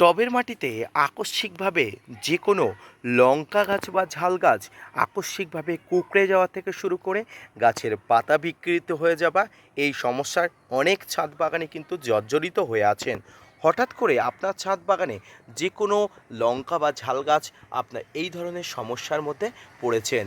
টবের মাটিতে আকস্মিকভাবে যে কোনো লঙ্কা গাছ বা ঝাল গাছ আকস্মিকভাবে কুঁকড়ে যাওয়া থেকে শুরু করে গাছের পাতা বিকৃত হয়ে যাওয়া, এই সমস্যার অনেক ছাদ বাগানে কিন্তু জর্জরিত হয়ে আছেন। হঠাৎ করে আপনার ছাদ বাগানে যে কোনো লঙ্কা বা ঝাল গাছ আপনার এই ধরনের সমস্যার মধ্যে পড়েছেন।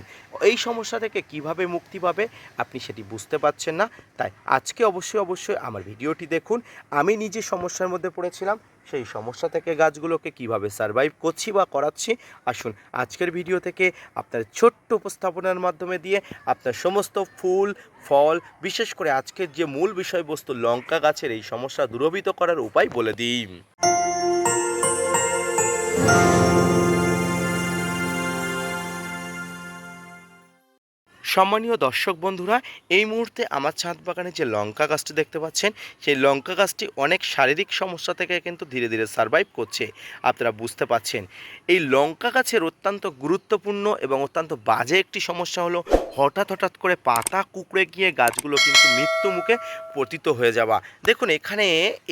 এই সমস্যা থেকে কীভাবে মুক্তি পাবে আপনি সেটি বুঝতে পারছেন না, তাই আজকে অবশ্যই অবশ্যই আমার ভিডিওটি দেখুন। আমি নিজে সমস্যার মধ্যে পড়েছিলাম সেই সমস্যা থেকে গাছগুলোকে কীভাবে সারভাইভ করছি বা করাচ্ছি, আসুন আজকের ভিডিও থেকে আপনার ছোট্ট উপস্থাপনার মাধ্যমে দিয়ে আপনার সমস্ত ফুল, ফল, বিশেষ করে আজকের যে মূল বিষয়বস্তু লঙ্কা গাছের এই সমস্যা দূরভূত করার উপায় বলে দিই। সম্মানীয় দর্শক বন্ধুরা, এই মুহূর্তে আমার ছাদ বাগানে যে লঙ্কা গাছটি দেখতে পাচ্ছেন, সেই লঙ্কা গাছটি অনেক শারীরিক সমস্যা থেকে কিন্তু ধীরে ধীরে সারভাইভ করছে। আপনারা বুঝতে পাচ্ছেন। এই লঙ্কা গাছের অত্যন্ত গুরুত্বপূর্ণ এবং অত্যন্ত বাজে একটি সমস্যা হলো, হঠাৎ হঠাৎ করে পাতা কুকড়ে গিয়ে গাছগুলো কিন্তু মৃত্যু মুখে পতিত হয়ে যাওয়া। দেখুন, এখানে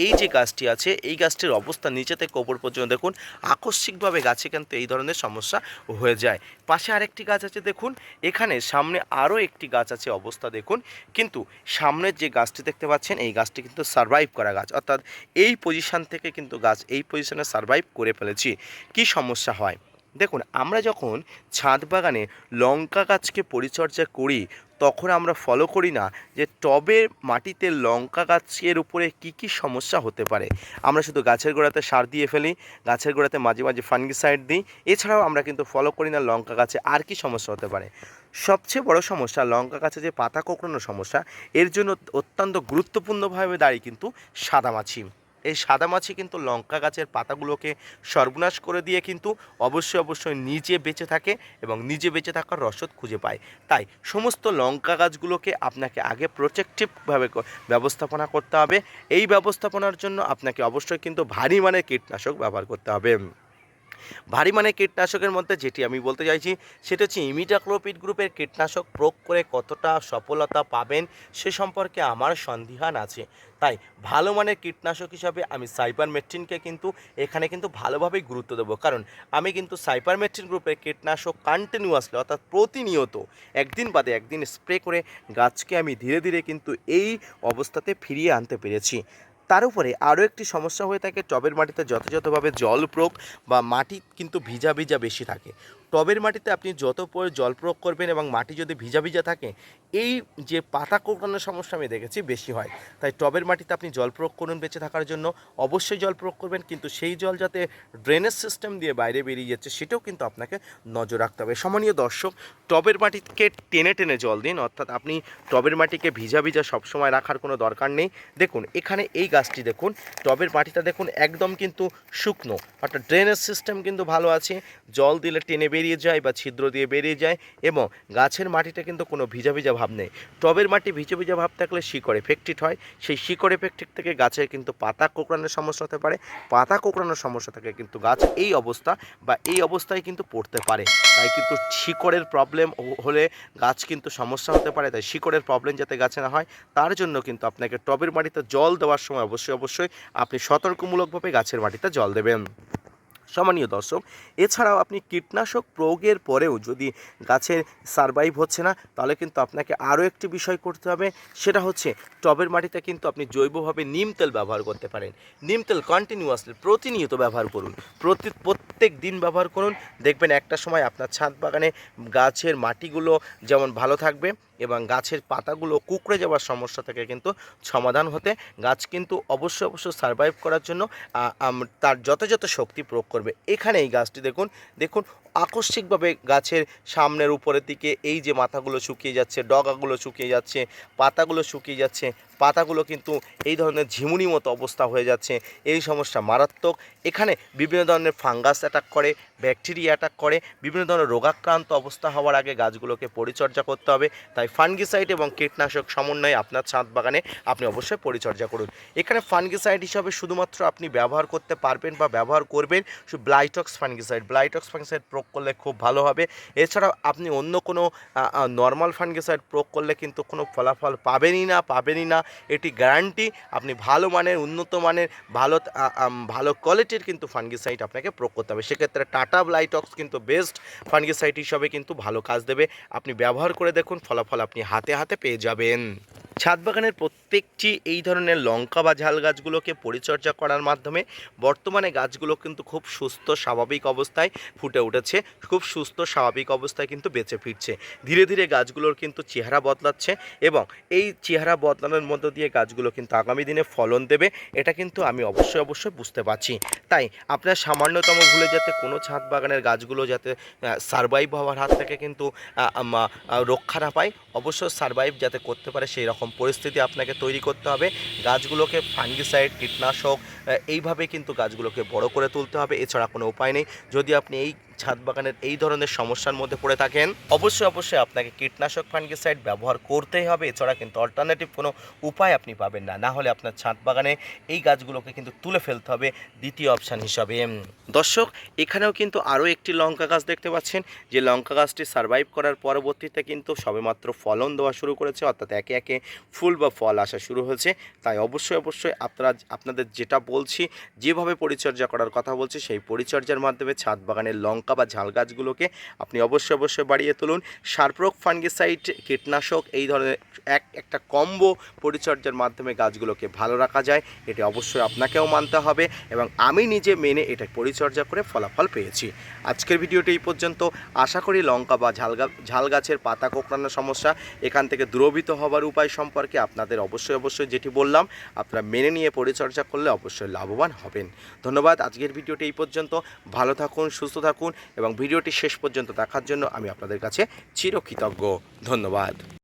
এই যে গাছটি আছে, এই গাছটির অবস্থা নিচে থেকে ওপর পর্যন্ত দেখুন, আকস্মিকভাবে গাছে কিন্তু এই ধরনের সমস্যা হয়ে যায়। পাশে আরেকটি গাছ আছে, দেখুন, এখানে সামনে আরও একটি গাছ আছে, অবস্থা দেখুন। কিন্তু সামনের যে গাছটি দেখতে পাচ্ছেন, এই গাছটি কিন্তু সারভাইভ করা গাছ। অর্থাৎ এই পজিশান থেকে কিন্তু গাছ এই পজিশানে সারভাইভ করে ফেলেছি। কি সমস্যা হয়? দেখুন, আমরা যখন ছাদ বাগানে লঙ্কা গাছকে পরিচর্যা করি, তখন আমরা ফলো করি না যে টবের মাটিতে লঙ্কা গাছের উপরে কি কি সমস্যা হতে পারে। আমরা শুধু গাছের গোড়াতে সার দিয়ে ফেলি, গাছের গোড়াতে মাঝে মাঝে ফাঙ্গিসাইড দিই। এছাড়াও আমরা কিন্তু ফলো করি না লঙ্কা গাছে আর কি সমস্যা হতে পারে। সবচেয়ে বড় সমস্যা, লঙ্কা গাছে যে পাতা কোঁকড়ানো সমস্যা, এর জন্য অত্যন্ত গুরুত্বপূর্ণভাবে দাঁড়িয়ে কিন্তু সাদামাছি। এই সাদামাছি কিন্তু লঙ্কা গাছের পাতাগুলোকে সর্বনাশ করে দিয়ে কিন্তু অবশ্যই অবশ্যই নিজে বেঁচে থাকে এবং নিজে বেঁচে থাকার রসদ খুঁজে পায়। তাই সমস্ত লঙ্কা গাছগুলোকে আপনাকে আগে প্রোটেকটিভভাবে ব্যবস্থাপনা করতে হবে। এই ব্যবস্থাপনার জন্য আপনাকে অবশ্যই কিন্তু ভারী মানের কীটনাশক ব্যবহার করতে হবে। ভারী মানে কীটনাশকের মধ্যে যেটি আমি বলতে চাইছি, সেটা হচ্ছে ইমিটাক্লোপিড গ্রুপের কীটনাশক প্রয়োগ করে কতটা সফলতা পাবেন সে সম্পর্কে আমার সন্দিহান আছে। তাই ভালো মানের কীটনাশক হিসাবে আমি সাইপারমেট্রিনকে কিন্তু এখানে কিন্তু ভালোভাবেই গুরুত্ব দেবো। কারণ আমি কিন্তু সাইপারমেট্রিন গ্রুপের কীটনাশক কন্টিনিউয়াসলি অর্থাৎ প্রতিনিয়ত, একদিন বাদে একদিন স্প্রে করে গাছকে আমি ধীরে ধীরে কিন্তু এই অবস্থাতে ফিরিয়ে আনতে পেরেছি। তার উপরে আরও একটি সমস্যা হয়ে থাকে। টবের মাটিতে যথাযথভাবে জল প্রয়োগ বা মাটি কিন্তু ভিজা ভিজা বেশি থাকে। টবের মাটিতে আপনি যত পরে জল প্রয়োগ করবেন এবং মাটি যদি ভিজা ভিজা থাকে, এই যে পাতা কোঁকড়ানোর সমস্যা আমি দেখেছি বেশি হয়। তাই টবের মাটিতে আপনি জল প্রয়োগ করুন বেঁচে থাকার জন্য। অবশ্যই জল প্রয়োগ করবেন, কিন্তু সেই জল যাতে ড্রেনেজ সিস্টেম দিয়ে বাইরে বেরিয়ে যাচ্ছে, সেটাও কিন্তু আপনাকে নজর রাখতে হবে। সম্মানীয় দর্শক, টবের মাটিকে টেনে টেনে জল দিন, অর্থাৎ আপনি টবের মাটিকে ভিজা ভিজা সবসময় রাখার কোনো দরকার নেই। দেখুন, এখানে এই গাছটি দেখুন, টবের মাটিটা দেখুন একদম কিন্তু শুকনো, অর্থাৎ ড্রেনেজ সিস্টেম কিন্তু ভালো আছে। জল দিলে টেনে বেরিয়ে যায় বা ছিদ্র দিয়ে বেরিয়ে যায় এবং গাছের মাটিটা কিন্তু কোনো ভিজা ভিজা ভাব নেই। টবের মাটি ভিজা ভিজা ভাব থাকলে শিকড় এফেক্টেড হয়। সেই শিকড় এফেক্টেড থেকে গাছের কিন্তু পাতা কোঁকড়ানোর সমস্যা হতে পারে। পাতা কোঁকড়ানোর সমস্যা থেকে কিন্তু গাছ এই অবস্থা বা এই অবস্থায় কিন্তু পড়তে পারে। তাই কিন্তু শিকড়ের প্রবলেম হলে গাছ কিন্তু সমস্যা হতে পারে। তাই শিকড়ের প্রবলেম যাতে গাছে না হয়, তার জন্য কিন্তু আপনাকে টবের মাটিতে জল দেওয়ার সময় অবশ্যই অবশ্যই আপনি সতর্কমূলকভাবে গাছের মাটিতে জল দেবেন। সম্মানীয় দর্শক, এছাড়াও আপনি কীটনাশক প্রয়োগের পরেও যদি গাছের সারভাইভ হচ্ছে না, তাহলে কিন্তু আপনাকে আরও একটি বিষয় করতে হবে, সেটা হচ্ছে টবের মাটিতে কিন্তু আপনি জৈবভাবে নিম তেল ব্যবহার করতে পারেন। নিম তেল কন্টিনিউয়াসলি প্রতিনিয়ত ব্যবহার করুন, প্রতি, প্রত্যেক দিন ব্যবহার করুন। দেখবেন একটা সময় আপনার ছাদ বাগানে গাছের মাটিগুলো যেমন ভালো থাকবে এবং গাছের পাতাগুলো কুকড়ে যাওয়ার সমস্যা থেকে কিন্তু সমাধান হতে, গাছ কিন্তু অবশ্যই অবশ্যই সারভাইভ করার জন্য তার যথাযথ শক্তি প্রয়োগ করবে। এখানে এই গাছটি দেখুন দেখুন আকস্মিকভাবে গাছের সামনের উপরের দিকে এই যে মাথাগুলো শুকিয়ে যাচ্ছে, ডগাগুলো শুকিয়ে যাচ্ছে, পাতাগুলো শুকিয়ে যাচ্ছে পাতাগুলো কিন্তু এই ধরনের ঝিমুনি মতো অবস্থা হয়ে যাচ্ছে। এই সমস্যা মারাত্মক। এখানে বিভিন্ন ধরনের ফাঙ্গাস অ্যাটাক করে, ব্যাকটেরিয়া অ্যাটাক করে, বিভিন্ন ধরনের রোগাক্রান্ত অবস্থা হওয়ার আগে গাছগুলোকে পরিচর্যা করতে হবে। তাই ফানগিসাইড এবং কীটনাশক সমন্বয়ে আপনার ছাদ বাগানে আপনি অবশ্যই পরিচর্যা করুন। এখানে ফানগিসাইড হিসাবে শুধুমাত্র আপনি ব্যবহার করতে পারবেন বা ব্যবহার করবেন শুধু ব্লাইটক্স ফানগিসাইড ব্লাইটক্স ফানগিসাইড প্রয়োগ করলে খুব ভালো হবে। এছাড়াও আপনি অন্য কোনো নর্মাল ফানগিসাইড প্রয়োগ করলে কিন্তু কোনো ফলাফল পাবেনই না পাবেনই না। এটি গ্যারান্টি আপনি ভালো মানের, উন্নত মানের, ভালো ভালো কোয়ালিটির কিন্তু ফাঙ্গিসাইড আপনাকে প্রয়োগ করতে হবে। সেক্ষেত্রে টাটা ব্লাইটক্স কিন্তু বেস্ট ফাঙ্গিসাইড হিসাবে কিন্তু ভালো কাজ দেবে। আপনি ব্যবহার করে দেখুন, ফলাফল আপনি হাতে হাতে পেয়ে যাবেন। ছাদ বাগানের প্রত্যেকটি এই ধরনের লঙ্কা বা ঝাল গাছগুলোকে পরিচর্যা করার মাধ্যমে বর্তমানে গাছগুলো কিন্তু খুব সুস্থ, স্বাভাবিক অবস্থায় ফুটে উঠেছে। খুব সুস্থ, স্বাভাবিক অবস্থায় কিন্তু বেঁচে ফিরছে। ধীরে ধীরে গাছগুলোর কিন্তু চেহারা বদলাচ্ছে এবং এই চেহারা বদলানোর মধ্য দিয়ে গাছগুলো কিন্তু আগামী দিনে ফলন দেবে, এটা কিন্তু আমি অবশ্যই অবশ্যই বুঝতে পারছি। তাই আপনার সামান্যতম ভুলে যাতে কোনো ছাদ বাগানের গাছগুলো যাতে সারভাইভ হওয়ার হাত থেকে কিন্তু রক্ষা না পায়, অবশ্যই সারভাইভ যাতে করতে পারে সেই রকম পরিস্থিতি আপনাকে তৈরি করতে হবে। গাছগুলোকে ফাঙ্গিসাইড, কীটনাশক এইভাবে কিন্তু গাছগুলোকে বড় করে তুলতে হবে। এছাড়া কোনো উপায় নেই। যদি আপনি এই ছাদ বাগানের এই ধরনের সমস্যার মধ্যে পড়ে থাকেন। অবশ্যই অবশ্যই আপনাকে কীটনাশক ফাঙ্গিসাইড ব্যবহার করতেই হবে। এছাড়া কিন্তু অল্টারনেটিভ কোনো উপায় আপনি পাবেন না। না হলে আপনার ছাদ বাগানে এই গাছগুলোকে কিন্তু তুলে ফেলতে হবে দ্বিতীয় অপশান হিসাবে। দর্শক, এখানেও কিন্তু আরও একটি লঙ্কা গাছ দেখতে পাচ্ছেন, যে লঙ্কা গাছটি সারভাইভ করার পরবর্তীতে কিন্তু সবেমাত্র ফলন দেওয়া শুরু করেছে। অর্থাৎ একে একে ফুল বা ফল আসা শুরু হয়েছে। তাই অবশ্যই অবশ্যই আপনারা, আপনাদের যেটা বলছি, যেভাবে পরিচর্যা করার কথা বলছি, সেই পরিচর্যার মাধ্যমে ছাদ বাগানের লঙ্কা বা ঝাল গাছগুলোকে আপনি অবশ্যই অবশ্যই বাড়িয়ে তুলুন। সারপ্রোক, ফাঙ্গিসাইড, কীটনাশক এই ধরনের এক, একটা কম্বো পরিচর্যার মাধ্যমে গাছগুলোকে ভালো রাখা যায়। এটি অবশ্যই আপনাকেও মানতে হবে এবং আমি নিজে মেনে এটা পরিচর্যা করে ফলাফল পেয়েছি। আজকের ভিডিওটি এই পর্যন্ত। আশা করি লঙ্কা বা ঝাল ঝাল গাছের পাতা কোঁকড়ানোর সমস্যা এখান থেকে দূরভীত হবার উপায় সম্পর্কে আপনাদের অবশ্যই অবশ্যই যেটি বললাম, আপনারা মেনে নিয়ে পরিচর্যা করলে অবশ্যই লাভবান হবেন। ধন্যবাদ। আজকের ভিডিওটি এই পর্যন্ত। ভালো থাকুন, সুস্থ থাকুন। এবং ভিডিওটি শেষ পর্যন্ত দেখার জন্য আমি আপনাদের কাছে চিরকৃতজ্ঞ। ধন্যবাদ।